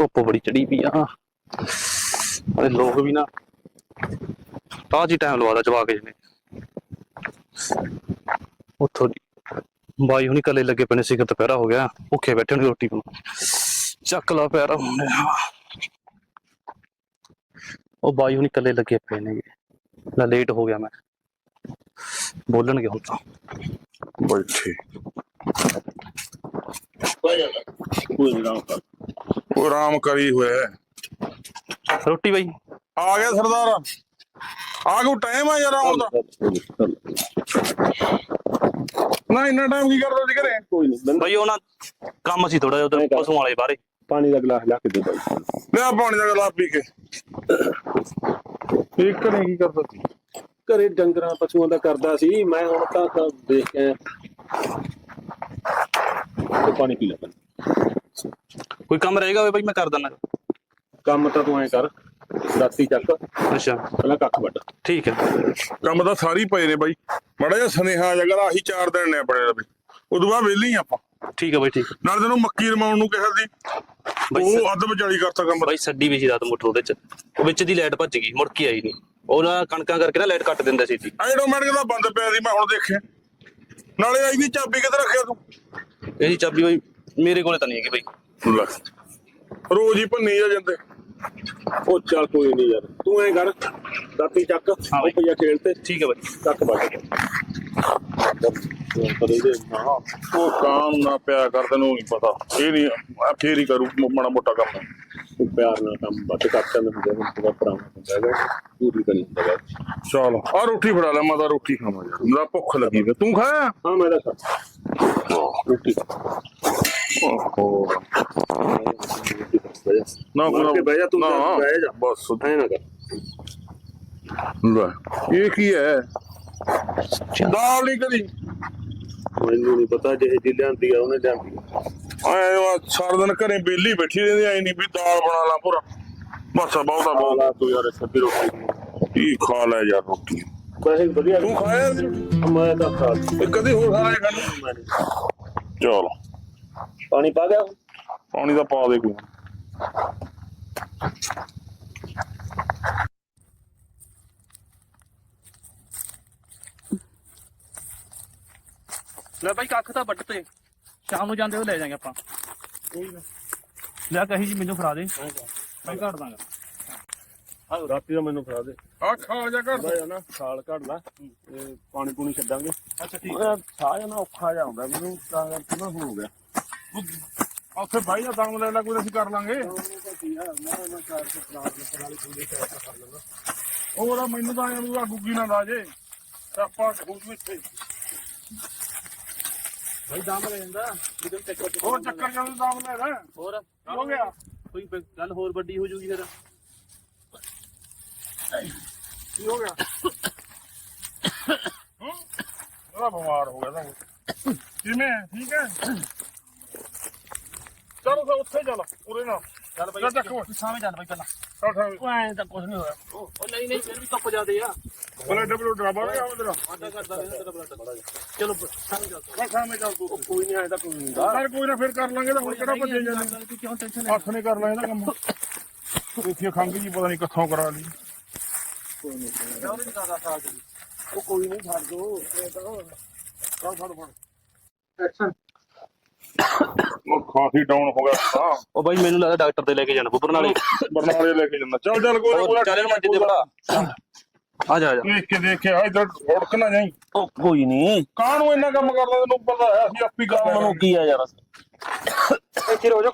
ਧੁੱਪ ਬੜੀ ਚੜੀ ਪਈ ਆ। ਅਰੇ ਲੋਕ ਵੀ ਨਾ ਤਾਂ ਜੀ ਟਾਈਮ ਲਵਾਦਾ ਜਵਾਕ ਜੀ ਨੇ। ਉੱਥੋਂ ਬਾਈ ਹੁਣੀ ਕੱਲੇ ਲੱਗੇ ਪਏ ਨੇ ਸਿਖਰ ਦੁਪਹਿਰਾ ਹੋ ਗਿਆ, ਭੁੱਖੇ ਬੈਠੇ ਨੇ ਰੋਟੀ ਨੂੰ ਚੱਕ ਲਾ ਪੈਰਾ ਹੁੰਦੇ ਉਹ ਬਾਈ ਹੁਣੀ ਕੱਲੇ ਲੱਗੇ ਪਏ ਨੇ। ਲੈ ਲੇਟ ਹੋ ਗਿਆ ਮੈਂ। ਬੋਲਣਗੇ ਹੁਣ ਤਾਂ। ਬੈਠੇ। ਕੋਈ ਨਾ ਕਰ ਉਹ ਆਰਾਮ ਕਰੀ ਹੋਇਆ ਹੈ। ਰੋਟੀ ਬਾਈ? ਆ ਗਿਆ ਸਰਦਾਰ। ਆ ਗਿਆ ਟਾਈਮ ਆ ਯਾਰ ਆਉਣ ਦਾ। ਨਾ ਇੰਨਾ ਟਾਈਮ ਕੀ ਕਰਦਾ ਸੀ ਘਰੇ? ਕੋਈ ਨਹੀਂ ਬਾਈ ਉਹ ਨਾ ਕੰਮ ਸੀ ਥੋੜਾ ਜਿਹਾ ਉਧਰ ਪਸ਼ੂਆਂ ਵਾਲੇ ਬਾਰੇ ਪਾਣੀ ਦਾ ਗਲਾਸ ਲਿਆ ਕੇ ਦੇ ਬਾਈ। ਲਿਆ ਪਾਣੀ ਦਾ ਗਲਾਸ ਪੀ ਕੇ। ਇਹ ਘਰੇ ਕੀ ਕਰਦਾ ਸੀ? ਘਰੇ ਡੰਗਰਾਂ ਪਸ਼ੂਆਂ ਦਾ ਕਰਦਾ ਸੀ। ਮੈਂ ਹੁਣ ਤਾਂ ਤਾਂ ਦੇਖ ਕੇ ਆਇਆ। ਤੇ ਪਾਣੀ ਪੀ ਲੈ ਪਹਿਲਾਂ। ਕੋਈ ਕੰਮ ਰਹੇਗਾ ਵੇ ਬਾਈ ਮੈਂ ਕਰ ਦਿੰਦਾ। ਕੰਮ ਤਾਂ ਤੂੰ ਐ ਕਰ ਰਾਤੀ ਚੱਕ। ਅੱਛਾ। ਪਹਿਲਾਂ ਕੱਖ ਵੱਢ। ਠੀਕ ਹੈ। ਕੰਮ ਤਾਂ ਸਾਰੀ ਪਏ ਨੇ ਬਾਈ। ਮੜਾ ਜਿਹਾ ਸੁਨੇਹਾ ਜਗਰ ਆਹੀ ਚਾਰ ਦਿਨ ਨੇ ਆਪਣੇ ਰਵੇ ਉਦੋਂ ਬਾਅਦ ਵਿਹਲੇ ਹੀ ਆਪਾਂ। ਠੀਕ ਹੈ ਬਾਈ ਠੀਕ। ਨਾਲ ਤੈਨੂੰ ਮੱਕੀ ਰਮਾਉਣ ਨੂੰ ਕਿਹਾ ਸੀ ਬਾਈ ਉਹ ਅੱਧ ਵਿਚਾਲੀ ਕਰਤਾ ਕੰਮ। ਬਾਈ ਛੱਡੀ ਵੀ ਸੀ ਰਾਤ ਮੋਟਰ ਉਹਦੇ ਚ। ਉਹ ਵਿੱਚ ਦੀ ਲਾਈਟ ਭੱਜ ਗਈ ਮੁੜ ਕੇ ਆਈ ਨਹੀਂ। ਉਹ ਨਾ ਕਣਕਾਂ ਕਰਕੇ ਨਾ ਲਾਈਟ ਕੱਟ ਦਿੰਦਾ ਸੀ ਜੀ। ਆਟੋਮੈਟਿਕ ਦਾ ਬੰਦ ਪਿਆ ਸੀ ਮੈਂ ਹੁਣ ਦੇਖਿਆ। ਨਾਲੇ ਆਈ ਦੀ ਚਾਬੀ ਕਿੱਥੇ ਰੱਖਿਆ ਤੂੰ? ਇਹਦੀ ਚਾਬੀ ਬਾਈ ਮੇਰੇ ਕੋਲੇ ਤਾਂ ਨਹੀਂ ਹੈਗੀ ਬਾਈ। ਲੈ ਰੋਜ਼ ਹੀ ਭੰਨੀ ਜਾ ਜਾਂਦੇ। ਉਹ ਚੱਲ ਕੋਈ ਨਹੀਂ ਯਾਰ ਤੂੰ ਐ ਕਰ ਰਾਤੀ ਚੱਕ ਉਹ ਬਾਈ। ਪਈਆ ਖੇਲ ਤੇ ਠੀਕ ਹੈ ਬਾਈ। ਕੱਖ ਵੱਢ ਪਰ ਇਹਦੇ ਨਾ ਉਹ ਕਾਮ ਨਾ ਪਿਆ ਕਰ ਤੈਨੂੰ ਨਹੀਂ ਪਤਾ। ਇਹ ਨਹੀਂ ਆ ਫੇਰ ਹੀ ਕਰੂ ਮ- ਮਾੜਾ ਮੋਟਾ ਕੰਮ। ਤੂੰ ਪਿਆਰ ਨਾਲ ਕੰਮ ਵੱਧ ਕਰਤਾ ਮੈਨੂੰ ਦੇ ਹੁਣ ਤੇਰਾ ਭਰਾ ਹੁੰਦਾ ਹੈਗਾ ਪੂਰੀ ਕਰੀ ਹੁੰਦਾ ਹੈਗਾ ਚਲ ਆ ਰੋਟੀ ਫੜਾ ਲੈ ਮੈਂ ਤਾਂ ਰੋਟੀ ਖਾਵਾਂ ਯਾਰ। ਮੇਰਾ ਭੁੱਖ ਲੱਗੀ ਵੇ ਤੂੰ ਖਾਇਆ ਹਾਂ ਮੈਂ ਤਾਂ ਖਾ। ਰੋਟੀ ਖਾ। ਖਾ। ਨਾ ਮਾਰ ਕੇ ਬਹਿ ਜਾ ਤੂੰ ਨਾ, ਬਹਿ ਜਾ ਬਸ ਐ ਨਾ ਕਰ ਲੈ ਇਹ ਕੀ ਹੈ ਦਾਲ ਨਹੀਂ ਕਦੀ ਮੈਨੂੰ ਨਹੀਂ ਪਤਾ ਜਿਹੇ ਜੀ ਲਿਆਂਦੀ ਆ ਉਹਨੇ ਲਿਆਂਦੀ ਆ। ਆਏ ਵਾ ਸਾਰਾ ਦਿਨ ਘਰੇ ਬੇਲੀ ਬੈਠੀ ਰਹਿੰਦੀ ਆਈ ਨਹੀਂ ਵੀ ਦਾਲ ਬਣਾ ਲਾ ਪੂਰਾ ਬਸ ਆ ਬਹੁਤਾ ਬਹੁਤ ਆਲਾ ਤੂੰ ਯਾਰ ਸੱਬੀ ਰੋਟੀ ਕੀ ਖਾ ਲੈ ਯਾਰ ਰੋਟੀ ਵੈਸੇ ਵਧੀਆ ਤੂੰ ਖਾਇਆ ਇਹਦੀ ਰੋਟੀ? ਮੈਂ ਤਾਂ ਖਾ ਲਈ। ਇਹ ਕਦੀ ਹੋਰ ਖਾ ਲਿਆ ਕਰ ਮੈਂ ਨਹੀਂ। ਚਲ ਪਾਣੀ ਪਾ ਗਿਆ? ਪਾਣੀ ਦਾ ਪਾ ਦੇ ਕੋਈ ਲੈ ਬਾਈ ਕੱਖ ਤਾਂ ਵੱਟ ਤੇ। ਸ਼ਾਮ ਨੂੰ ਜਾਂਦੇ ਹੋ ਲੈ ਜਾਾਂਗੇ ਆਪਾਂ। ਲੈ ਕਹੀ ਜੀ ਮੈਨੂੰ ਫੜਾ ਦੇ। ਮੈਂ ਘੜ ਦਾਂਗਾ। ਆਹ ਰਾਤੀ ਦਾ ਮੈਨੂੰ ਫੜਾ ਦੇ। ਆ ਖਾ ਜਾ ਕਰ ਬਹਿ ਜਾ ਨਾ ਸਾਲ ਕੱਢ ਲੈ ਤੇ ਪਾਣੀ ਪੂਣੀ ਛੱਡਾਂਗੇ। ਅੱਛਾ ਠੀਕ। ਸਾਹ ਜਾਣਾ ਔਖਾ ਜਾ ਹੁੰਦਾ ਮੈਨੂੰ ਤਾਂ ਕਰਕੇ ਨਾ ਹੋ ਗਿਆ। ਉੱਥੇ ਭਾਈ ਦਾ ਦਮ ਲੈ ਲੈ ਕੋਈ ਅਸੀਂ ਕਰ ਲਾਂਗੇ। ਉਹ ਉਹਦਾ ਮੈਨੂੰ ਤਾਂ ਐਂ ਵੀ ਗੁੱਗੀ ਨਾ ਲਾ ਜੇ ਤੇ ਆਪਾਂ ਖੂਜ ਵਿੱਚ ਬਾਈ ਦਾਮ ਲੈ ਜਾਂਦਾ ਜਦੋਂ ਚੱਕਰ ਹੋਰ ਚੱਕਰ ਜਦੋਂ ਦਮ ਲੈ ਲੈ। ਹੋਰ? ਹੋ ਗਿਆ? ਕੋਈ ਗੱਲ ਹੋਰ ਵੱਡੀ ਹੋ ਜੂਗੀ ਫਿਰ। ਕੀ ਹੋ ਗਿਆ? ਹੂੰ? ਉਹਦਾ ਬਿਮਾਰ ਹੋ ਗਿਆ ਤਾਂ। ਕਿਵੇਂ? ਠੀਕ ਹੈ? ਚਲੋ ਫਿਰ ਉੱਥੇ ਚੱਲ? ਉਰੇ ਨਾ। ਚੱਲ ਚੱਲ ਚੱਕ ਓਏ। ਸਾਵੇਂ ਚੱਲ ਬਾਈ ਪਹਿਲਾਂ। ਚੱਲ ਠਾਵੇਂ ਉਹ ਐਂ ਤਾਂ ਕੁਝ ਨਹੀਂ ਹੋਇਆ। ਉਹ ਉਹ ਨਹੀਂ ਨਹੀਂ ਫਿਰ ਵੀ ਧੁੱਪ ਜਾਂਦੇ ਆ। ਬਲੇ ਡਬਲ ਡਰਾਬਾ ਗਿਆ ਤੇਰਾ ਆਟਾ ਕਰਦਾ ਰਹਿੰਦਾ ਤੇਰਾ ਬਲੱਡ। ਚਲੋ ਸਾਵੇਂ ਚੱਲ ਚੱਲ ਠਾਵੇਂ ਚੱਲ ਤੂੰ। ਕੋਈ ਨਹੀਂ ਆਇਆ ਤਾਂ ਕੋਈ ਨਹੀਂ ਚੱਲ ਕੋਈ ਨਾ ਫਿਰ ਕਰ ਲਾਂਗੇ ਤਾਂ ਹੁਣ ਕਿਹੜਾ ਭੱਜੇ ਜਾਂਦੇ ਤੂੰ ਕਿਉਂ ਟੈਨਸ਼ਨ ਹੱਥ ਨੇ ਕਰ ਲਿਆ ਇਹਦਾ ਕੰਮ। ਇੱਥੇ ਖੰਗ ਜੀ ਪਤਾ ਨਹੀਂ ਕਿੱਥੋਂ ਕਰਾ ਲਈ। ਉਹ ਕੋਈ ਨਹੀਂ ਛੱਡ ਦੋ। ਚੱਲ ਫੜ ਫੜ। ਉਹ ਕਾਫੀ ਡਾਊਨ ਹੋ ਗਿਆ ਤਾਂ ਉਹ ਬਾਈ ਮੈਨੂੰ ਲੱਗਦਾ ਡਾਕਟਰ ਤੇ ਲੈ ਕੇ ਜਾਣਾ ਬੁੱਬਰ ਨਾਲੇ ਬਰਨਾਲੇ ਲੈ ਕੇ ਜਾਂਦਾ ਚੱਲ ਚੱਲ ਕੋਈ ਨਾ ਕੋਈ ਨਾ ਚੱਲ ਤੇ ਬੜਾ ਆ ਜਾ ਆ ਜਾ। ਦੇਖ ਕੇ ਦੇਖ ਕੇ ਆ ਇਧਰ ਉੜਕ ਨਾ ਜਾਈ। ਉਹ ਕੋਈ ਨਹੀਂ ਕਾਹਨੂੰ ਇੰਨਾ ਕੰਮ ਕਰਦਾ ਤੈਨੂੰ ਪਤਾ ਹੈ? ਅਸੀਂ ਆਪੀ ਕਰ ਮੈਨੂੰ ਕੀ ਆ ਯਾਰ? ਇੱਥੇ ਰੋ ਜਾ